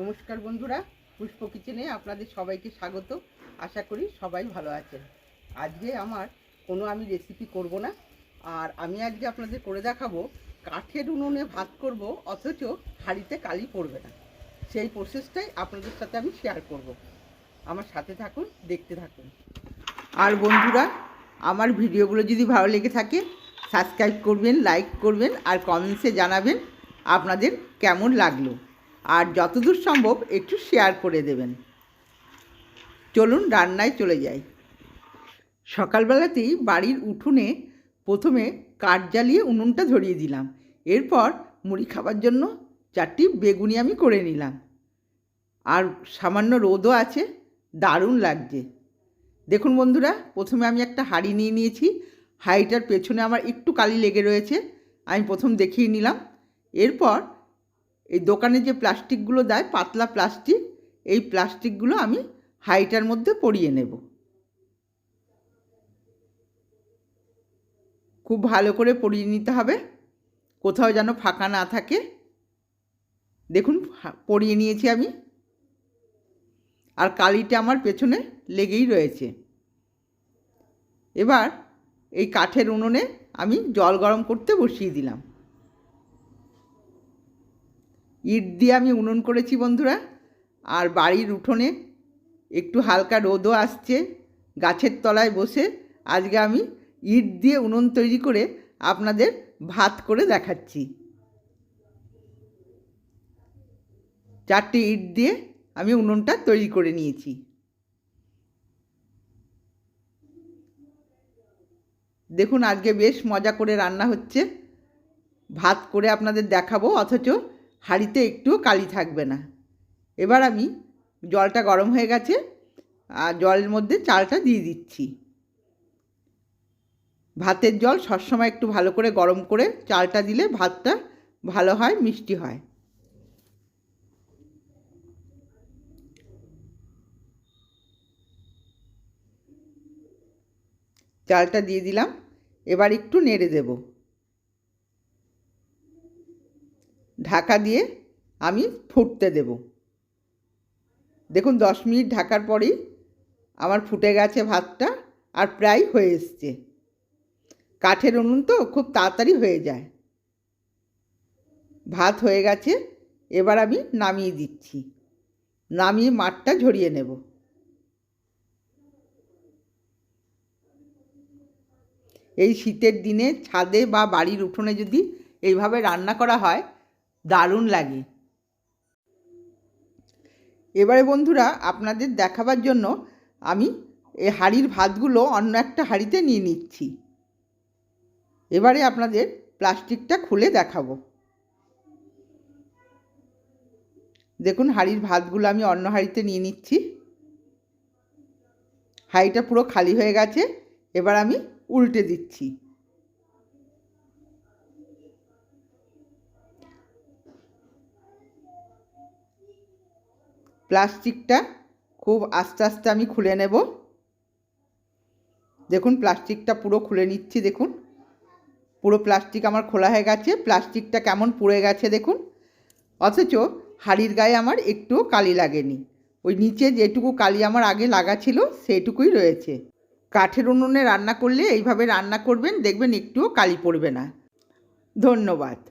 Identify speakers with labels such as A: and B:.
A: নমস্কার বন্ধুরা, পুষ্প কিচেনে আপনাদের সবাইকে স্বাগত। আশা করি সবাই ভালো আছেন। আজকে আমার কোনো আমি রেসিপি করব না, আর আমি আজকে আপনাদের করে দেখাবো কাঠের উনুনে ভাত করব, অথচ হাঁড়িতে কালি পড়বে না। সেই প্রসেসটাই আপনাদের সাথে আমি শেয়ার করব। আমার সাথে থাকুন, দেখতে থাকুন। আর বন্ধুরা, আমার ভিডিওগুলো যদি ভালো লেগে থাকে সাবস্ক্রাইব করবেন লাইক করবেন, আর কমেন্টসে জানাবেন আপনাদের কেমন লাগল। আর যতদূর সম্ভব একটু শেয়ার করে দেবেন। চলুন রান্নায় চলে যাই। সকালবেলাতেই বাড়ির উঠোনে প্রথমে কাঠ জ্বালিয়ে উনুনটা ধরিয়ে দিলাম। এরপর মুড়ি খাবার জন্য চারটি বেগুনি আমি করে নিলাম। আর সামান্য রোদও আছে, দারুণ লাগছে। দেখুন বন্ধুরা, প্রথমে আমি একটা হাঁড়ি নিয়ে নিয়েছি। হাঁড়িটার পেছনে আমার একটু কালি লেগে রয়েছে, আমি প্রথম দেখিয়ে নিলাম। এরপর এই দোকানে যে প্লাস্টিকগুলো দেয়, পাতলা প্লাস্টিক, এই প্লাস্টিকগুলো আমি হাইটার মধ্যে পরিয়ে নেব। খুব ভালো করে পরিয়ে নিতে হবে। কোথাও যেন ফাঁকা না থাকে। দেখুন পরিয়ে নিয়েছি আমি। আর কালিটা আমার পেছনে লেগেই রয়েছে। এবার এই কাঠের উনুনে আমি জল গরম করতে বসিয়ে দিলাম। ইট দিয়ে আমি উনুন করেছি বন্ধুরা। আর বাড়ির উঠোনে একটু হালকা রোদও আসছে, গাছের তলায় বসে। আজকে আমি ইট দিয়ে উনুন তৈরি করে আপনাদের ভাত করে দেখাচ্ছি। চারটে ইট দিয়ে আমি উনুনটা তৈরি করে নিয়েছি। দেখুন, আজকে বেশ মজা করে রান্না হচ্ছে। ভাত করে আপনাদের দেখাবো, অথচ হাঁড়িতে একটুও কালি থাকবে না। এবার আমি জলটা গরম হয়ে গেছে আর জলের মধ্যে চালটা দিয়ে দিচ্ছি। ভাতের জল সবসময় একটু ভালো করে গরম করে চালটা দিলে ভাতটা ভালো হয়, মিষ্টি হয়। চালটা দিয়ে দিলাম, এবার একটু নেড়ে দেব। ঢাকা দিয়ে আমি ফুটতে দেব। দেখুন, দশ মিনিট ঢাকার পরেই আমার ফুটে গেছে ভাতটা আর প্রায় হয়ে এসছে। কাঠের উনুন তো খুব তাড়াতাড়ি হয়ে যায়। ভাত হয়ে গেছে, এবার আমি নামিয়ে দিচ্ছি। নামিয়ে মাঠটা ঝরিয়ে নেব। এই শীতের দিনে ছাদে বা বাড়ির উঠোনে যদি এইভাবে রান্না করা হয় দারুণ লাগে। এবারে বন্ধুরা, আপনাদের দেখাবার জন্য আমি এই হাঁড়ির ভাতগুলো অন্য একটা হাঁড়িতে নিয়ে নিচ্ছি। এবারে আপনাদের প্লাস্টিকটা খুলে দেখাবো। দেখুন, হাঁড়ির ভাতগুলো আমি অন্য হাঁড়িতে নিয়ে নিচ্ছি। হাঁড়িটা পুরো খালি হয়ে গেছে। এবার আমি উল্টে দিচ্ছি। প্লাস্টিকটা খুব আস্তে আস্তে আমি খুলে নেব। দেখুন, প্লাস্টিকটা পুরো খুলে নিচ্ছি, দেখুন। পুরো প্লাস্টিক আমার খোলা হয়ে গেছে, প্লাস্টিকটা কেমন পুড়ে গেছে, দেখুন। অথচ হাড়ির গায়ে আমার একটুও কালি লাগেনি। ওই নিচে যেটুকু কালি আমার আগে লাগা ছিল সেইটুকুই রয়েছে। কাঠের উনুনে রান্না করলে এইভাবে রান্না করবেন, দেখবেন একটুও কালি পড়বে না। ধন্যবাদ।